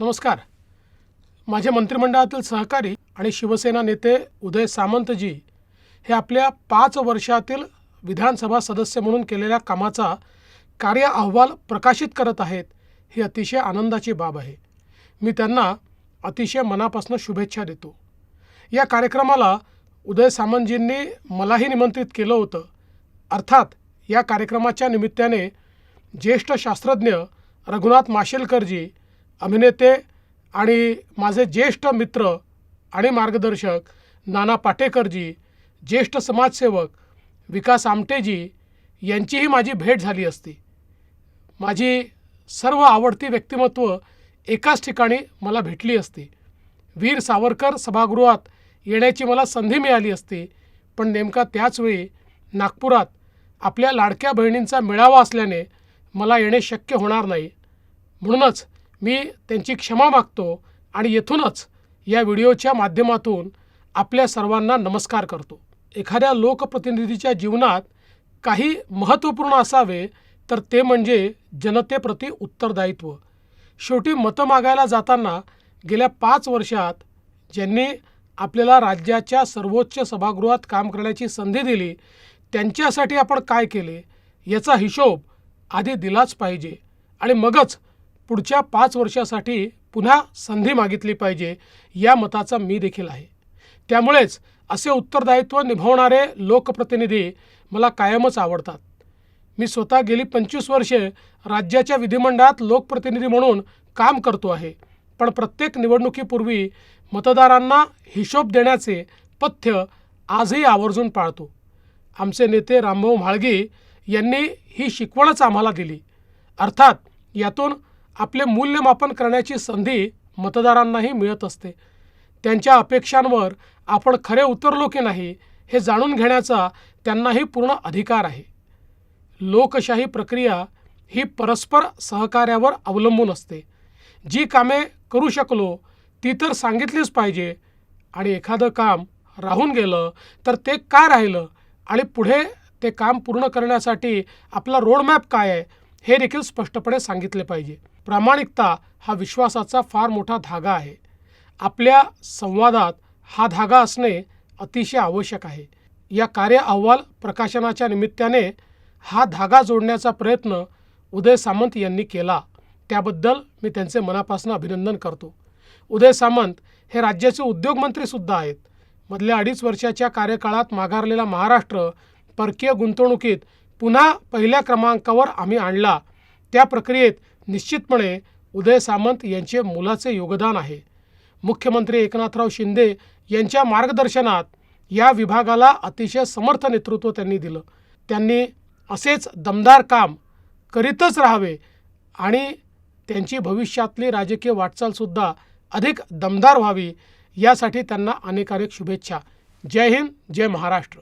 नमस्कार. माझे मंत्रिमंडळातील सहकारी आणि शिवसेना नेते उदय सामंतजी हे आपल्या पाच वर्षातील विधानसभा सदस्य म्हणून केलेल्या कामाचा कार्य अहवाल प्रकाशित करत आहेत ही अतिशय आनंदाची बाब आहे. मी त्यांना अतिशय मनापासून शुभेच्छा देतो. या कार्यक्रमाला उदय सामंतजींनी मलाही निमंत्रित केलं होतं. अर्थात या कार्यक्रमाच्या निमित्ताने ज्येष्ठ शास्त्रज्ञ रघुनाथ माशेलकरजी अभिनेते आणि माझे ज्येष्ठ मित्र आणि मार्गदर्शक नाना पाटेकरजी ज्येष्ठ समाजसेवक विकास आमटेजी यांचीही माझी भेट झाली असती. माझी सर्व आवडती व्यक्तिमत्व एकाच ठिकाणी मला भेटली असती. वीर सावरकर सभागृहात येण्याची मला संधी मिळाली असती पण नेमका त्याचवेळी नागपुरात आपल्या लाडक्या बहिणींचा मेळावा असल्याने मला येणे शक्य होणार नाही. म्हणूनच मी त्यांची क्षमा मागतो आणि येथूनच या व्हिडिओच्या माध्यमातून आपल्या सर्वांना नमस्कार करतो. एखाद्या लोकप्रतिनिधीच्या जीवनात काही महत्त्वपूर्ण असावे तर ते म्हणजे जनतेप्रती उत्तरदायित्व. शेवटी मतं मागायला जाताना गेल्या पाच वर्षात ज्यांनी आपल्याला राज्याच्या सर्वोच्च सभागृहात काम करण्याची संधी दिली त्यांच्यासाठी आपण काय केले याचा हिशोब आधी दिलाच पाहिजे. आणि मगच पुढच्या पाच वर्षासाठी पुन्हा संधी मागितली पाहिजे या मताचा मी देखील आहे. त्यामुळेच असे उत्तरदायित्व निभावणारे लोकप्रतिनिधी मला कायमच आवडतात. मी स्वतः गेली पंचवीस वर्षे राज्याच्या विधिमंडळात लोकप्रतिनिधी म्हणून काम करतो आहे. पण प्रत्येक निवडणुकीपूर्वी मतदारांना हिशोब देण्याचे पथ्य आजही आवर्जून पाळतो. आमचे नेते रामभाऊ म्हाळगी यांनी ही शिकवणच आम्हाला दिली. अर्थात यातून आपले मूल्यमापन करण्याची संधी मतदारांनाही मिळत असते. त्यांच्या अपेक्षांवर आपण खरे उतरलो की नाही हे जाणून घेण्याचा त्यांनाही पूर्ण अधिकार आहे. लोकशाही प्रक्रिया ही परस्पर सहकार्यावर अवलंबून असते. जी कामे करू शकलो ती तर सांगितलीच पाहिजे. आणि एखादं काम राहून गेलं तर ते का राहिलं? आणि पुढे ते काम पूर्ण करण्यासाठी आपला रोडमॅप काय आहे हे देखील स्पष्टपणे सांगितले पाहिजे. प्रामाणिकता हा विश्वासाचा फार मोठा धागा आहे. आपल्या संवादात हा धागा असणे अतिशय आवश्यक आहे. या कार्य अहवाल प्रकाशनाच्या निमित्ताने हा धागा जोडण्याचा प्रयत्न उदय सामंत यांनी केला. त्याबद्दल मी त्यांचे मनापासून अभिनंदन करतो. उदय सामंत हे राज्याचे उद्योगमंत्रीसुद्धा आहेत. मधल्या अडीच वर्षाच्या कार्यकाळात माघारलेला महाराष्ट्र परकीय गुंतवणुकीत पुन्हा पहिल्या क्रमांकावर आम्ही आणला. त्या प्रक्रियेत निश्चितपणे उदय सामंत यांचे मोलाचे योगदान आहे. मुख्यमंत्री एकनाथराव शिंदे यांच्या मार्गदर्शनात या विभागाला अतिशय समर्थ नेतृत्व त्यांनी दिलं. त्यांनी असेच दमदार काम करीतच राहावे आणि त्यांची भविष्यातली राजकीय वाटचालसुद्धा अधिक दमदार व्हावी यासाठी त्यांना अनेक अनेक शुभेच्छा. जय हिंद जय महाराष्ट्र.